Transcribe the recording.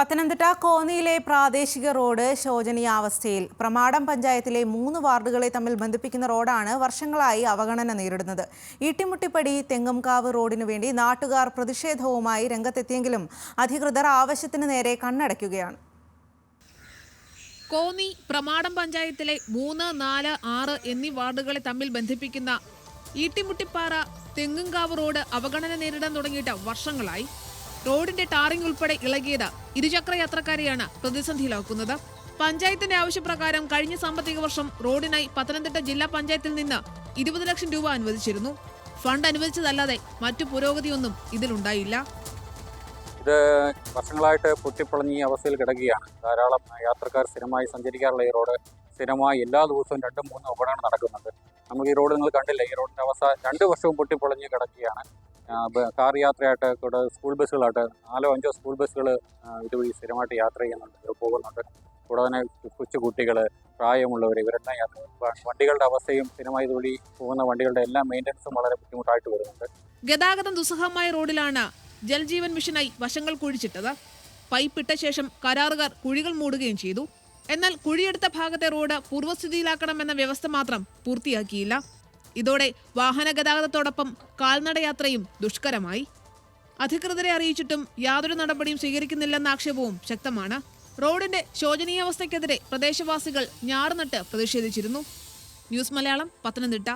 പത്തനംതിട്ട കോന്നിയിലെ പ്രാദേശിക റോഡ് ശോചനീയാവസ്ഥയിൽ പ്രമാടം പഞ്ചായത്തിലെ മൂന്ന് വാർഡുകളെ തമ്മിൽ ബന്ധിപ്പിക്കുന്ന റോഡാണ് വർഷങ്ങളായി അവഗണന നേരിടുന്നത്. ഈട്ടിമുട്ടിപ്പടി തെങ്ങംകാവ് റോഡിനു വേണ്ടി നാട്ടുകാർ പ്രതിഷേധവുമായി രംഗത്തെത്തിയെങ്കിലും അധികൃതർ ആവശ്യത്തിന് നേരെ കണ്ണടയ്ക്കുകയാണ്. കോന്നി പ്രമാടം പഞ്ചായത്തിലെ മൂന്ന് നാല് ആറ് എന്നീ വാർഡുകളെ തമ്മിൽ ബന്ധിപ്പിക്കുന്ന ഈട്ടിമുട്ടിപ്പാറ തെങ്ങുംകാവ് റോഡ് അവഗണന നേരിടാൻ തുടങ്ങിയിട്ട് വർഷങ്ങളായി. റോഡിന്റെ ടാറിംഗ് ഉൾപ്പെടെ ഇളകിയത് ഇരുചക്ര യാത്രക്കാരെയാണ് പ്രതിസന്ധിയിലാക്കുന്നത്. പഞ്ചായത്തിന്റെ ആവശ്യപ്രകാരം കഴിഞ്ഞ സാമ്പത്തിക വർഷം റോഡിനായി പത്തനംതിട്ട ജില്ലാ പഞ്ചായത്തിൽ നിന്ന് ഇരുപത് ലക്ഷം രൂപ അനുവദിച്ചിരുന്നു. ഫണ്ട് അനുവദിച്ചതല്ലാതെ മറ്റു പുരോഗതിയൊന്നും ഇതിലുണ്ടായില്ല. ഇത് വർഷങ്ങളായിട്ട് പൊട്ടിപ്പൊളഞ്ഞ ഈ അവസ്ഥയിൽ കിടക്കുകയാണ്. ധാരാളം യാത്രക്കാർ സ്ഥിരമായി സഞ്ചരിക്കാറുള്ള ഈ റോഡ് സ്ഥിരമായി എല്ലാ ദിവസവും രണ്ടും മൂന്നും അപകടങ്ങൾ നടക്കുന്നുണ്ട്. നമുക്ക് ഈ റോഡ് നിങ്ങൾ കണ്ടില്ല? ഈ റോഡിന്റെ അവസ്ഥ രണ്ട് വർഷവും പൊട്ടിപ്പൊളഞ്ഞ് കിടക്കുകയാണ്. കാർ യാത്രയായിട്ട് കൂടെ സ്കൂൾ ബസ്സുകളായിട്ട് നാലോ അഞ്ചോ സ്കൂൾ ബസ്സുകൾ ഇതുവഴി സ്ഥിരമായിട്ട് യാത്ര ചെയ്യുന്നുണ്ട്. പോകുന്നുണ്ട്. കൂടാതെ തന്നെ കൊച്ചു കുട്ടികൾ പ്രായമുള്ളവർ ഇവരെല്ലാം യാത്ര വണ്ടികളുടെ അവസ്ഥയും സ്ഥിരമായി ഇതുവഴി പോകുന്ന വണ്ടികളുടെ എല്ലാ മെയിന്റനൻസും വളരെ ബുദ്ധിമുട്ടായിട്ട് വരുന്നുണ്ട്. ഗതാഗതം ദുസ്സഹമായ റോഡിലാണ് ജൽജീവൻ മിഷനായി വശങ്ങൾ കുഴിച്ചിട്ടത്. പൈപ്പിട്ട ശേഷം കരാറുകാർ കുഴികൾ മൂടുകയും ചെയ്തു. എന്നാൽ കുഴിയെടുത്ത ഭാഗത്തെ റോഡ് പൂർവസ്ഥിതിയിലാക്കണമെന്ന വ്യവസ്ഥ മാത്രം പൂർത്തിയാക്കിയില്ല. ഇതോടെ വാഹന ഗതാഗതത്തോടൊപ്പം കാൽനടയാത്രയും ദുഷ്കരമായി. അധികൃതരെ അറിയിച്ചിട്ടും യാതൊരു നടപടിയും സ്വീകരിക്കുന്നില്ലെന്ന ആക്ഷേപവും ശക്തമാണ്. റോഡിന്റെ ശോചനീയാവസ്ഥയ്ക്കെതിരെ പ്രദേശവാസികൾ ഞാറുനട്ട് പ്രതിഷേധിച്ചിരുന്നു. ന്യൂസ് മലയാളം പത്തനംതിട്ട.